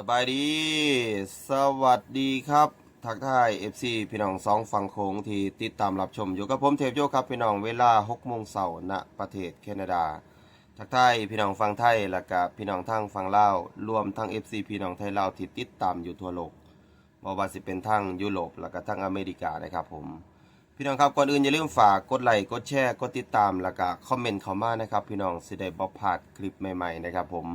สบายดี สวัสดีครับ ทักทาย FC พี่น้องสองฝั่งโค้งที่ติดตามรับชม อยู่กับผมเทพโยครับพี่น้องเวลา6โมงเช้าณประเทศแคนาดา ทักทายพี่น้องฝั่งไทยและกับพี่น้องทางฝั่งลาวรวมทั้ง FC พี่น้องไทยลาวที่ติดตามอยู่ทั่วโลกบ่ว่าสิเป็นทางยุโรปและก็ทางอเมริกานะครับผมพี่น้องครับก่อนอื่นอย่าลืมฝากกดไลค์กดแชร์กดติดตามแล้วก็คอมเมนต์เข้ามานะครับ พี่น้องสิได้บ่พลาดคลิปใหม่ๆนะครับผม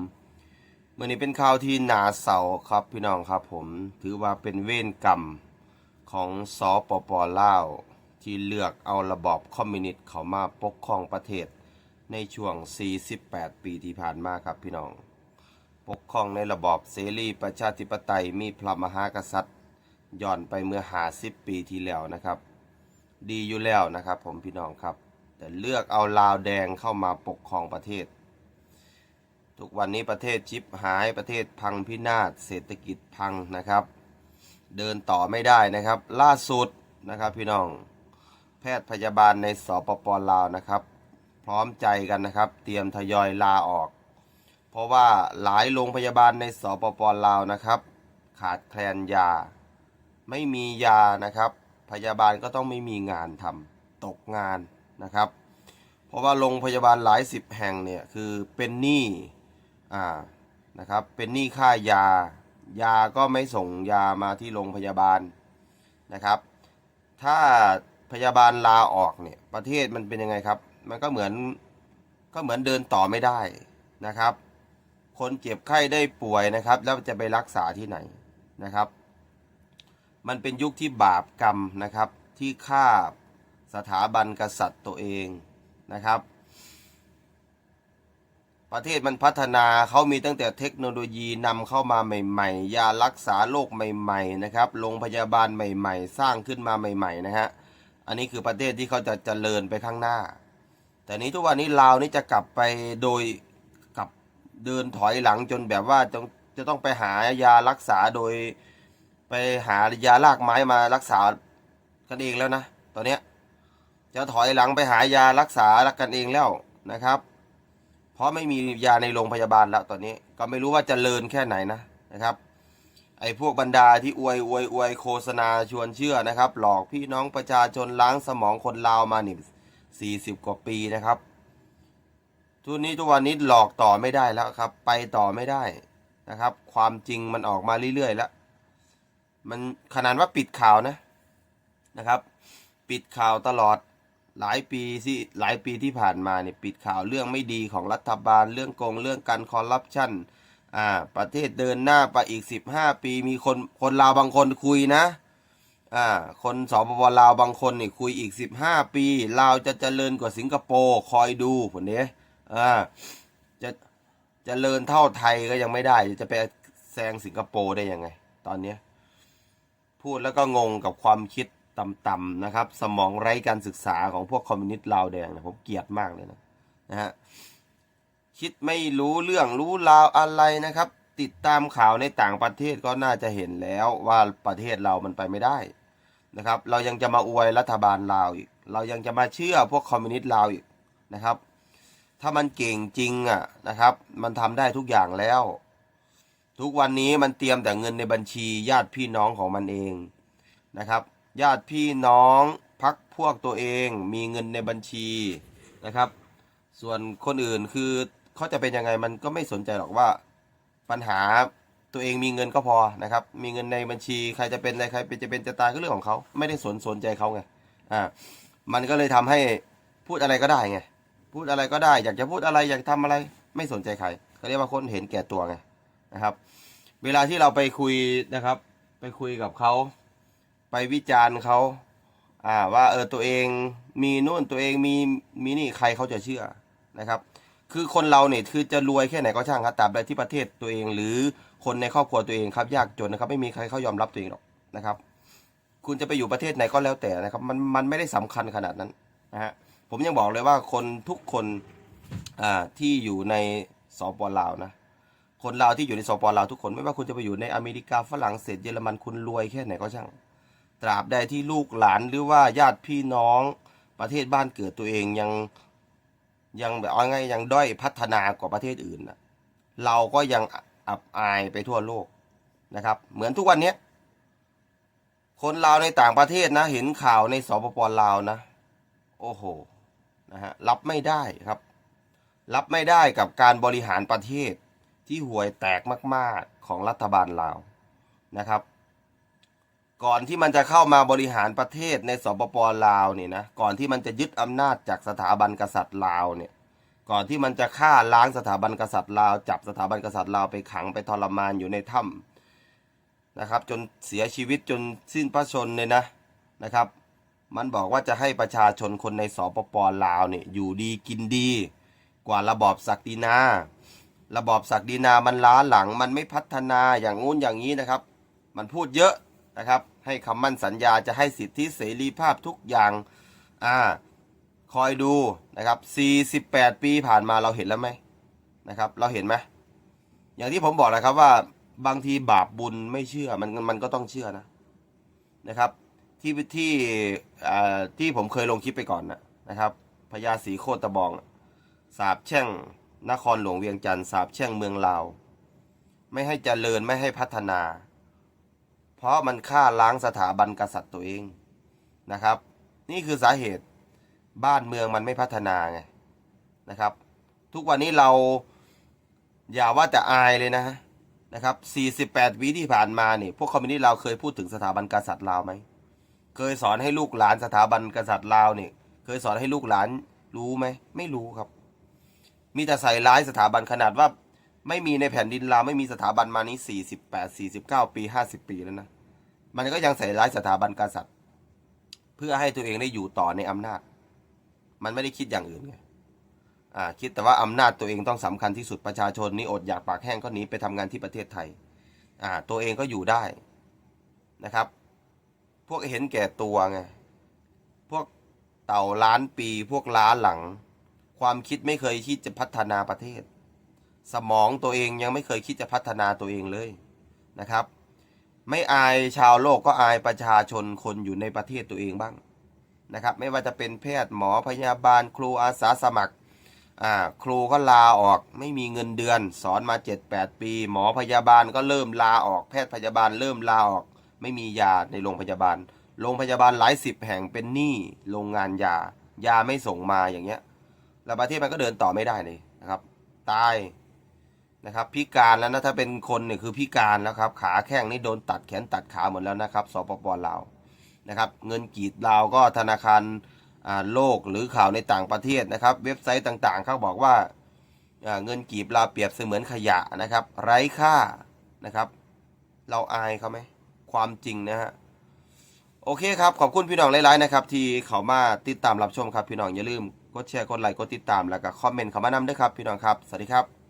มื่อนี้เป็นข่าวที่หนาเสาครับพี่น้องครับผมถือว่าเป็นเวรกรรมของสอปปลาวที่เลือกเอาระบอบคอมมิวนิสต์เข้ามาปกครองประเทศ ในช่วง 48 ปีที่ผ่านมาครับพี่น้อง ปกครองในระบอบเสรีประชาธิปไตยมีพระมหากษัตริย์ย้อนไปเมื่อ50ปีที่แล้วนะครับ ดีอยู่แล้วนะครับผมพี่น้องครับ แต่เลือกเอาลาวแดงเข้ามาปกครองประเทศ ทุกวันนี้ประเทศชิบหายประเทศพังพินาศเศรษฐกิจพังนะครับ เดินต่อไม่ได้นะครับ ล่าสุดนะครับพี่น้องแพทย์พยาบาลในสปปลาวนะครับ พร้อมใจกันนะครับ เตรียมทยอยลาออก เพราะว่าหลายโรงพยาบาลในสปปลาวนะครับ ขาดแคลนยา ไม่มียานะครับ พยาบาลก็ต้องไม่มีงานทำตกงานนะครับ เพราะว่าโรงพยาบาลหลายสิบแห่งเนี่ยคือเป็นหนี้ อ่านะครับเป็นหนี้ค่ายา ยาก็ไม่ส่งยามาที่โรงพยาบาลนะครับ ถ้าพยาบาลลาออกเนี่ยประเทศมันเป็นยังไงครับ มันก็เหมือนก็เหมือนเดินต่อไม่ได้นะครับ คนเจ็บไข้ได้ป่วยนะครับ แล้วจะไปรักษาที่ไหนนะครับ มันเป็นยุคที่บาปกรรมนะครับที่ฆ่าสถาบันกษัตริย์ตัวเองนะครับ ประเทศมันพัฒนาเขามีตั้งแต่เทคโนโลยีนำเข้ามาใหม่ ๆ ยารักษาโรคใหม่ ๆ นะครับ โรงพยาบาลใหม่ ๆ สร้างขึ้นมาใหม่ ๆ นะฮะ อันนี้คือประเทศที่เขาจะเจริญไปข้างหน้า แต่นี้ทุกวันนี้ลาวนี่จะกลับไปโดยกลับเดินถอยหลังจนแบบว่าจะจะต้องไปหายารักษาโดย ไปหายาลากไม้มารักษากันเองแล้วนะ ตอนเนี้ยจะถอยหลังไปหายารักษากันเองแล้วนะครับ ราะไม่มียาในโรงพยาบาลแล้วตอนนี้ ก็ไม่รู้ว่าจเจริญแค่ไหนนะนะครับ ไอ้พวกบรรดาที่อวยอวยอวยโฆษณาชวนเชื่อนะครับ หลอกพี่น้องประชาชนล้างสมองคนลาวมานี่สี่สิบกว่าปีนะครับ ทุกนี้ทุกวันนี้หลอกต่อไม่ได้แล้วครับ ไปต่อไม่ได้นะครับ ความจริงมันออกมาเรื่อยๆแล้ว มันขนาดว่าปิดข่าวนะนะครับ ปิดข่าวตลอด หลายปีที่หลายปีที่ผ่านมาเนี่ยปิดข่าวเรื่องไม่ดีของรัฐบาลเรื่องโกงเรื่องการคอร์รัปชันอ่าประเทศเดินหน้าไปอีกสิบห้าปีมีคนคนลาวบางคนคุยนะอ่าคนสปปลาวบางคนนี่คุยอีกสิบห้าปีลาวจะเจริญกว่าสิงคโปร์คอยดูผลเนี้ยอ่าจะจะเจริญเท่าไทยก็ยังไม่ได้ จะไปแซงสิงคโปร์ได้ยังไง ตอนเนี้ยพูดแล้วก็งงกับความคิด ต่ำๆนะครับ สมองไร้การศึกษาของพวกคอมมิวนิสต์ลาวแดงนะผมเกลียดมากเลยนะนะฮะคิดไม่รู้เรื่องรู้ราวอะไรนะครับ ติดตามข่าวในต่างประเทศก็น่าจะเห็นแล้วว่าประเทศเรามันไปไม่ได้นะครับ เรายังจะมาอวยรัฐบาลลาวอีก เรายังจะมาเชื่อพวกคอมมิวนิสต์ลาวอีกนะครับ ถ้ามันเก่งจริงอะนะครับ มันทำได้ทุกอย่างแล้ว ทุกวันนี้มันเตรียมแต่เงินในบัญชีญาติพี่น้องของมันเองนะครับ ญาติพี่น้องพักพวกตัวเองมีเงินในบัญชีนะครับ ส่วนคนอื่นคือเขาจะเป็นยังไงมันก็ไม่สนใจหรอกว่าปัญหาตัวเองมีเงินก็พอนะครับ มีเงินในบัญชีใครจะเป็นอะไรใครเป็นจะเป็นจะตายก็เรื่องของเขาไม่ได้สนสนใจเขาไงอ่ามันก็เลยทำให้พูดอะไรก็ได้ไงพูดอะไรก็ได้ อยากจะพูดอะไรอยากทำอะไร ไม่สนใจใครเขาเรียกว่าคนเห็นแก่ตัวไงนะครับ เวลาที่เราไปคุยนะครับ ไปคุยกับเขา ไปวิจารณ์เขาอ่าว่าเออตัวเองมีนู่นตัวเองมีมีนี่ใครเขาจะเชื่อนะครับ คือคนเราเนี่ยคือจะรวยแค่ไหนก็ช่างครับตราบใดที่ประเทศตัวเอง หรือคนในครอบครัวตัวเองครับยากจนนะครับ ไม่มีใครเขายอมรับตัวเองหรอกนะครับ คุณจะไปอยู่ประเทศไหนก็แล้วแต่นะครับมันมันไม่ได้สำคัญขนาดนั้นนะฮะผมยังบอกเลยว่าคนทุกคนอ่าที่อยู่ในสปลาวนะคนลาวที่อยู่ในสปลาวทุกคนไม่ว่าคุณจะไปอยู่ในอเมริกาฝรั่งเศสเยอรมันคุณรวยแค่ไหนก็ช่าง ตราบใดที่ลูกหลานหรือว่าญาติพี่น้องประเทศบ้านเกิดตัวเองยังยังแบบเอาไงยังด้อยพัฒนากว่าประเทศอื่นนะเราก็ยังอับอายไปทั่วโลกนะครับ เหมือนทุกวันนี้คนลาวในต่างประเทศนะ เห็นข่าวในสปปลาวนะ โอ้โหนะฮะรับไม่ได้ครับ รับไม่ได้กับการบริหารประเทศที่ห่วยแตกมาก ๆของรัฐบาลลาวนะครับ ก่อนที่มันจะเข้ามาบริหารประเทศในสปปลาวเนี่ยนะก่อนที่มันจะยึดอำนาจจากสถาบันกษัตริย์ลาวเนี่ยก่อนที่มันจะฆ่าล้างสถาบันกษัตริย์ลาวจับสถาบันกษัตริย์ลาวไปขังไปทรมานอยู่ในถ้ำนะครับจนเสียชีวิตจนสิ้นพระชนเลยนะนะครับ มันบอกว่าจะให้ประชาชนคนในสปปลาวเนี่ยอยู่ดีกินดี กว่าระบอบศักดินา ระบอบศักดินามันล้าหลังมันไม่พัฒนาอย่างงู้นอย่างนี้นะครับ มันพูดเยอะนะครับ ให้คำมั่นสัญญาจะให้สิทธิเสรีภาพทุกอย่างอ่าคอยดูนะครับ 48 ปีผ่านมาเราเห็นแล้วไหมนะครับ เราเห็นไหมอย่างที่ผมบอกนะครับว่าบางทีบาปบุญไม่เชื่อมันมันก็ต้องเชื่อนะนะครับ ที่ที่อ่าที่ผมเคยลงคลิปไปก่อนนะนะครับพญาศรีโคตรบองสาบแช่งนครหลวงเวียงจันทร์สาบแช่งเมืองลาว ไม่ให้เจริญไม่ให้พัฒนา เพราะมันฆ่าล้างสถาบันกษัตริย์ตัวเองนะครับ นี่คือสาเหตุบ้านเมืองมันไม่พัฒนาไงนะครับ ทุกวันนี้เราอย่าว่าแต่อายเลยนะนะครับ 48 วิที่ผ่านมาเนี่ยพวกคอมมิวนิสต์เราเคยพูดถึงสถาบันกษัตริย์ลาวไหม เคยสอนให้ลูกหลานสถาบันกษัตริย์ลาวเนี่ยเคยสอนให้ลูกหลานรู้ไหม ไม่รู้ครับ มีแต่ใส่ร้ายสถาบันขนาดว่า ไม่มีในแผ่นดินลาวไม่มีสถาบันมานี้48 49ปี50ปีห้าสิบปีแล้วนะ มันก็ยังใส่ร้ายสถาบันกษัตริย์ เพื่อให้ตัวเองได้อยู่ต่อในอำนาจ มันไม่ได้คิดอย่างอื่นไงอ่าคิดแต่ว่าอำนาจตัวเองต้องสำคัญที่สุดประชาชนนี่อดอยากปากแห้งก็หนีไปทำงานที่ประเทศไทยอ่าตัวเองก็อยู่ได้นะครับ พวกเห็นแก่ตัวไงพวกเต่าล้านปีพวกล้าหลัง ความคิดไม่เคยคิดจะพัฒนาประเทศ สมองตัวเองยังไม่เคยคิดจะพัฒนาตัวเองเลยนะครับ ไม่อายชาวโลกก็อายประชาชนคนอยู่ในประเทศตัวเองบ้างนะครับ ไม่ว่าจะเป็นแพทย์หมอพยาบาล ครูอาสาสมัครอ่าครูก็ลาออกไม่มีเงินเดือน สอนมา 7-8 ปี หมอพยาบาลก็เริ่มลาออก แพทย์พยาบาลเริ่มลาออก ไม่มียาในโรงพยาบาล โรงพยาบาลหลายสิบแห่งเป็นหนี้โรงงานยา ยาไม่ส่งมาอย่างเงี้ยแล้วประเทศมันก็เดินต่อไม่ได้เลยนะครับ ตาย นะครับพิการแล้วนะถ้าเป็นคนเนี่ยคือพิการแล้วครับขาแข้งนี่โดนตัดแขนตัดขาหมดแล้วนะครับสปปลาวนะครับเงินกีดลาวก็ธนาคารโลกหรือข่าวในต่างประเทศนะครับ เว็บไซต์ต่างๆเขาบอกว่าเงินกีบลาเปรียบเสมือนขยะนะครับ ไร้ค่านะครับ เราอายเขาไหมความจริงนะฮะโอเคครับขอบคุณพี่น้องหลายๆนะครับที่เขามาติดตามรับชมครับพี่น้องอย่าลืมกดแชร์กดไลค์กดติดตามแล้วก็คอมเมนต์เข้ามานำด้วยครับพี่น้องครับสวัสดีครับ